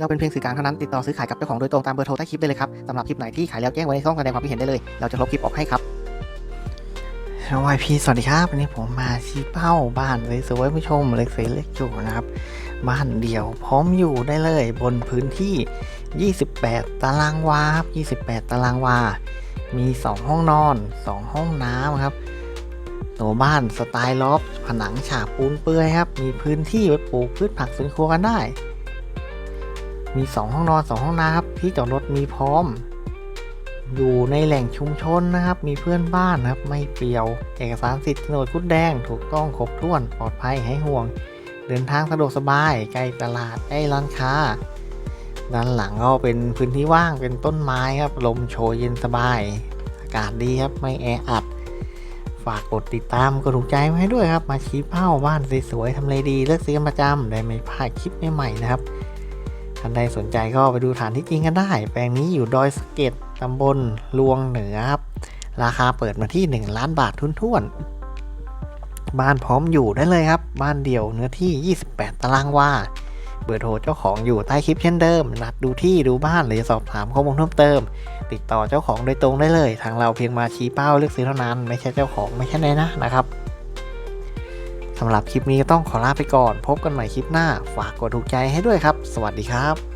เราเป็นเพียงสื่อกลางเท่านั้นติดต่อซื้อขายกับเจ้าของโดยตรงตามเบอร์โทรใต้คลิปได้เลยครับสำหรับคลิปไหนที่ขายแล้วแจ้งไว้ในช่องแสดงความคิดเห็นได้เลย เราจะลบคลิปออกให้ครับวายพีสวัสดีครับวันนี้ผมมาชี้เป้าบ้านสวยๆผู้ชมเล็กเสเล็กจูนะครับ บ้านเดี่ยวพร้อมอยู่ได้เลยบนพื้นที่ 28 ตารางวาครับ28 ตารางวา มี 2 ห้องนอน 2 ห้องน้ำครับตัวบ้านสไตล์ลอฟผนังฉาบปูนเปื่อยครับ มีพื้นที่ไว้ปลูกพืชผักสวนครัวกันได้ มี 2 ห้องนอน 2 ห้องน้ำครับที่จอดรถมีพร้อม อยู่ในแหล่งชุมชนนะครับ มีเพื่อนบ้านนะครับ ไม่เปลี่ยว เอกสารสิทธิ์โฉนดคุดแดง ถูกต้องครบถ้วน ปลอดภัยให้ห่วง เดินทางสะดวกสบาย ใกล้ตลาดใกล้ร้านค้า ด้านหลังก็เป็นพื้นที่ว่าง เป็นต้นไม้ครับ ลมโชยเย็นสบาย อากาศดีครับ ไม่แออัด ฝากกดติดตามกดถูกใจไว้ให้ด้วยครับ มาชี้เป้าบ้านสวยๆทำเลดี เลือกซื้อกันประจำได้ไม่พลาดคลิปใหม่ๆนะครับ ท่านใดสนใจก็ไปดูฐานที่จริงกันได้ แปลงนี้อยู่ดอยสะเก็ดตำบลลวงเหนือครับ ราคาเปิดมาที่ 1 ล้านบาททุนท่วนๆบ้านพร้อมอยู่ได้เลยครับ บ้านเดี่ยวเนื้อที่ 28 ตารางวา เบอร์โทรเจ้าของอยู่ใต้คลิปเช่นเดิม นัดดูที่ดูบ้านหรือสอบถามข้อมูลเพิ่มเติม ติดต่อเจ้าของโดยตรงได้เลย ทางเราเพียงมาชี้เป้าเลือกซื้อเท่านั้น ไม่ใช่เจ้าของไม่ใช่ในนะนะครับ สำหรับคลิปนี้ต้องขอลาไปก่อน พบกันใหม่คลิปหน้า ฝากกดถูกใจให้ด้วยครับ สวัสดีครับ